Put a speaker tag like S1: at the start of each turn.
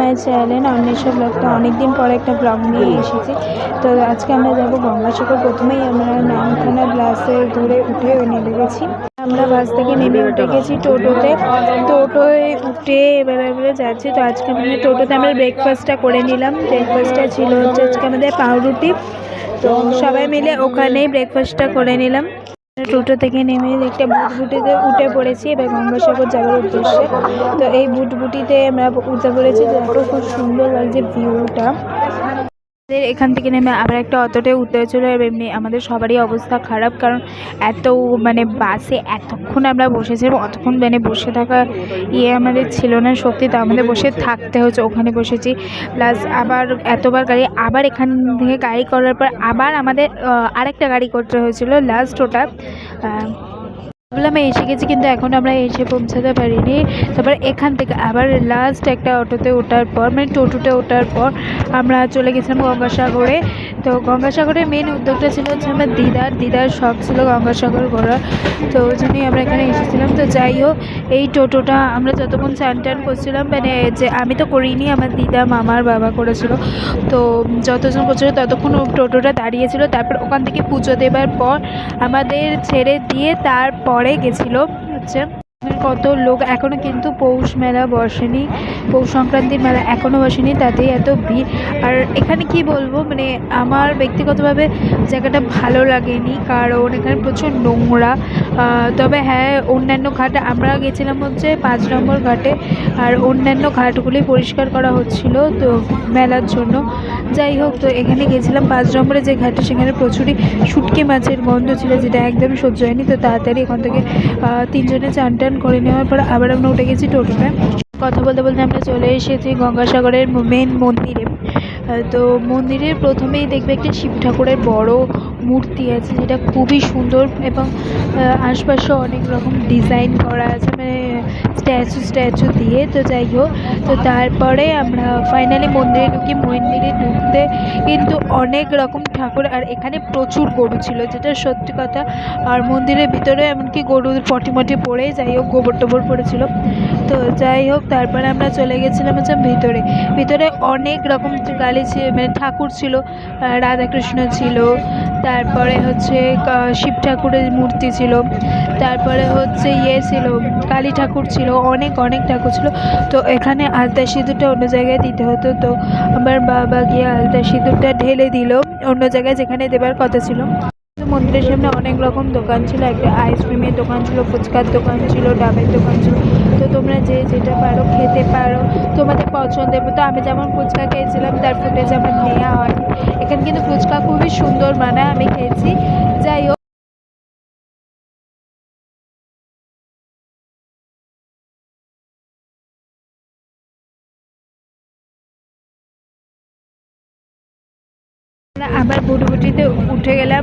S1: মাই channel Anwesha blog তো অনেকদিন পরে একটা ব্লগ নিয়ে এসেছি। তো আজকে আমরা যাব গঙ্গাসাগর প্রথমেই আমরা নামখানা বাসে ধরে উঠে নেমে গেছি। আমরা বাস থেকে নেমে উঠে গেছি টোটোতে। টোটোয় উঠে এবার এবারে যাচ্ছি। তো আজকে আমাদের টোটোতে আমরা ব্রেকফাস্টটা করে নিলাম। ব্রেকফাস্টটা ছিল হচ্ছে আজকে আমাদের পাউরুটি। তো সবাই মিলে ওখানেই ব্রেকফাস্টটা করে নিলাম। টোটো থেকে নেমে একটা বুটবুটিতে উঠে পড়েছি এবার গঙ্গাসাগর যাওয়ার উদ্দেশ্যে। তো এই বুটবুটিতে আমরা উঠে পড়েছি। দেখো খুব সুন্দর লাগছে ভিউটা। আমাদের এখান থেকে নেমে আবার একটা অটোতে উঠতে হয়েছিল আর এমনি আমাদের সবারই অবস্থা খারাপ, কারণ এত মানে বাসে এতক্ষণ আমরা বসেছিলাম অতক্ষণ মানে বসে থাকা ইয়ে আমাদের ছিল না সত্যি তো আমাদের বসে থাকতে হচ্ছে ওখানে বসেছি। প্লাস আবার এতবার গাড়ি, আবার এখান থেকে গাড়ি করার পর আবার আমাদের আরেকটা গাড়ি করতে হয়েছিল লাস্ট ওটা। ভাবলাম এসে গেছি, কিন্তু এখন আমরা এসে পৌঁছাতে পারিনি। তারপর এখান থেকে আবার লাস্ট একটা অটোতে ওঠার পর মানে টোটোতে ওঠার পর আমরা চলে গেছিলাম গঙ্গাসাগরে। তো গঙ্গাসাগরের মেন উদ্যোগটা ছিল হচ্ছে আমার দিদার দিদার শখ ছিল গঙ্গাসাগর ঘোরা তো ওই জন্যই আমরা এখানে এসেছিলাম। তো যাই হোক, এই টোটোটা আমরা যতক্ষণ চান টান করছিলাম মানে যে আমি তো করিনি, আমার দিদা মামার বাবা করেছিল। তো যতজন করছিল ততক্ষণ টোটোটা দাঁড়িয়েছিল। তারপর ওখান থেকে পুজো দেবার পর আমাদের ছেড়ে দিয়ে তারপরে গেছিল হচ্ছে কত লোক এখনও কিন্তু পৌষ মেলা বসেনি, পৌষ সংক্রান্তির মেলা এখনও বসেনি, তাতেই এত ভিড়। আর এখানে কি বলব মানে আমার ব্যক্তিগতভাবে জায়গাটা ভালো লাগেনি, কারণ এখানে প্রচুর নোংরা। তবে হ্যাঁ অন্যান্য ঘাটে, আমরা গেছিলাম হচ্ছে পাঁচ নম্বর ঘাটে, আর অন্যান্য ঘাটগুলি পরিষ্কার করা হচ্ছিল তো মেলার জন্য। যাই হোক, তো এখানে গেছিলাম পাঁচ নম্বরে যে ঘাটে, সেখানে প্রচুরই শুটকি মাছের গন্ধ ছিল, যেটা একদমই সহ্য হয়নি। তো তাড়াতাড়ি এখান থেকে তিনজনে চান টান করে নেওয়ার পর আবার আমরা উঠে গেছি টোটোতে। কথা বলতে বলতে আমরা চলে এসেছি গঙ্গাসাগরের মেন মন্দিরে। তো মন্দিরের প্রথমেই দেখবে একটা শিব ঠাকুরের বড় মূর্তি আছে যেটা খুবই সুন্দর এবং আশপাশে অনেক রকম ডিজাইন করা আছে মানে স্ট্যাচু স্ট্যাচু দিয়ে, তো যাই হোক, তো তারপরে আমরা ফাইনালি মন্দিরে ঢুকি। মন্দিরে ঢুকতে কিন্তু অনেক রকম ঠাকুর, আর এখানে প্রচুর গরু ছিল, যেটা সত্যি কথা। আর মন্দিরের ভিতরে এমনকি গরুর পটি মটি পড়ে, যাই হোক, গোবর টোবর পড়েছিল। তো যাই হোক, তারপরে আমরা চলে গেছিলাম হচ্ছে ভিতরে। ভিতরে অনেক রকম গালি ছিল মানে ঠাকুর ছিল রাধাকৃষ্ণ ছিল তারপরে হচ্ছে শিব ঠাকুরের মূর্তি ছিল। তারপরে হচ্ছে ইয়ে ছিল, কালী ঠাকুর ছিল, অনেক অনেক ঠাকুর ছিল। তো এখানে আলতা সিঁদুরটা অন্য জায়গায় দিতে হতো। তো আমার বাবা গিয়ে আলতা সিঁদুরটা ঢেলে দিল অন্য জায়গায় যেখানে দেবার কথা ছিল। মন্দিরের সামনে অনেক রকম দোকান ছিল। একটা আইসক্রিমের দোকান ছিল, ফুচকার দোকান ছিল, ডাবের দোকান ছিল। তোমরা যে যেটা পারো, খেতে পারো। তোমাদের পছন্দের মতো। আমি যেমন ফুচকা খেয়েছিলাম, তার ফুটেজ আমার নেওয়া হয় এখানে কিন্তু ফুচকা খুবই সুন্দর বানায়, আমি খেয়েছি। যাই হোক। আবার বুটবুটিতে উঠে গেলাম।